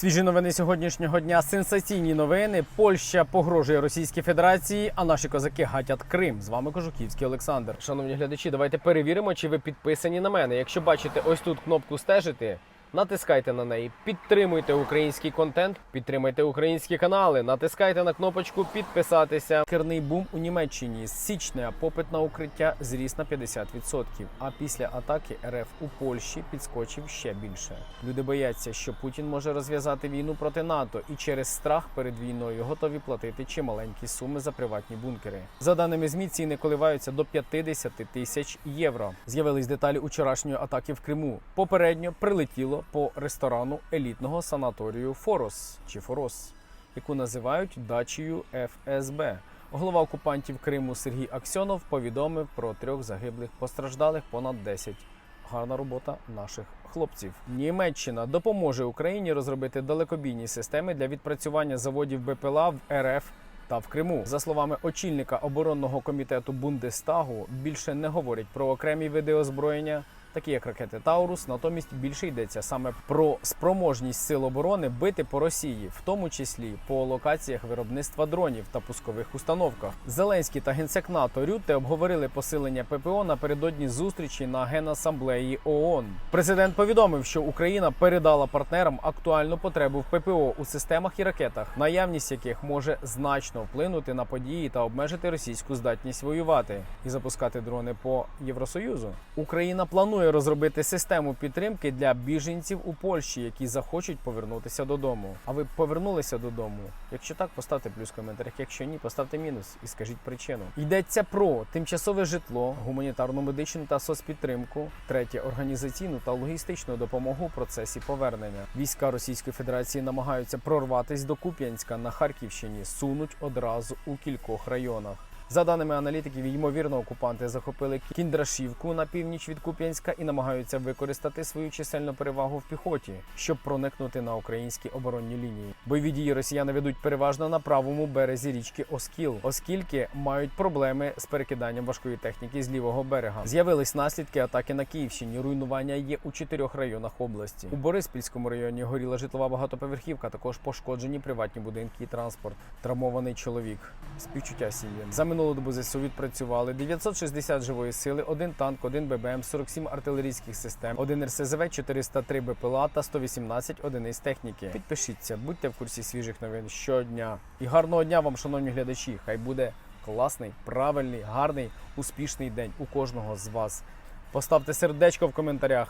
Свіжі новини сьогоднішнього дня. Сенсаційні новини. Польща погрожує Російській Федерації, а наші козаки гатять Крим. З вами Кожуківський Олександр. Шановні глядачі, давайте перевіримо, чи ви підписані на мене. Якщо бачите ось тут кнопку стежити. Натискайте на неї, підтримуйте український контент, підтримайте українські канали, натискайте на кнопочку підписатися. Керний бум у Німеччині з січня попит на укриття зріс на 50%, А після атаки РФ у Польщі підскочив ще більше. Люди бояться, що Путін може розв'язати війну проти НАТО і через страх перед війною готові платити чималенькі суми за приватні бункери. За даними ЗМІ, ціни коливаються до 50 тисяч євро. З'явились деталі учорашньої атаки в Криму. Попередньо прилетіло по ресторану елітного санаторію Форос чи Форос, яку називають дачею ФСБ. Голова окупантів Криму Сергій Аксьонов повідомив про трьох загиблих постраждалих понад 10. Гарна робота наших хлопців. Німеччина допоможе Україні розробити далекобійні системи для відпрацювання заводів БПЛА в РФ та в Криму. За словами очільника оборонного комітету Бундестагу, більше не говорять про окремі види озброєння. Такі як ракети Таурус, натомість більше йдеться саме про спроможність сил оборони бити по Росії, в тому числі по локаціях виробництва дронів та пускових установках. Зеленський та генсек НАТО Рютте обговорили посилення ППО напередодні зустрічі на генасамблеї ООН. Президент повідомив, що Україна передала партнерам актуальну потребу в ППО у системах і ракетах, наявність яких може значно вплинути на події та обмежити російську здатність воювати і запускати дрони по Євросоюзу. Україна планує розробити систему підтримки для біженців у Польщі, які захочуть повернутися додому. А ви повернулися додому? Якщо так, поставте плюс в коментарях. Якщо ні, поставте мінус і скажіть причину. Йдеться про тимчасове житло, гуманітарну медичну та соцпідтримку, третє організаційну та логістичну допомогу у процесі повернення. Війська Російської Федерації намагаються прорватись до Куп'янська на Харківщині, сунуть одразу у кількох районах. За даними аналітиків, ймовірно, окупанти захопили Кіндрашівку на північ від Куп'янська і намагаються використати свою чисельну перевагу в піхоті, щоб проникнути на українські оборонні лінії. Бойові дії росіяни ведуть переважно на правому березі річки Оскіл, оскільки мають проблеми з перекиданням важкої техніки з лівого берега. З'явились наслідки атаки на Київщині. Руйнування є у чотирьох районах області. У Бориспільському районі горіла житлова багатоповерхівка, також пошкоджені приватні будинки і транспорт. Травмований чоловік. Співчуття сім'ям. Минулу добу ЗСУ відпрацювали 960 живої сили, один танк, один ББМ, 47 артилерійських систем, один РСЗВ, 403 БПЛА та 118 одиниць техніки. Підпишіться, будьте в курсі свіжих новин щодня. І гарного дня вам, шановні глядачі! Хай буде класний, правильний, гарний, успішний день у кожного з вас. Поставте сердечко в коментарях.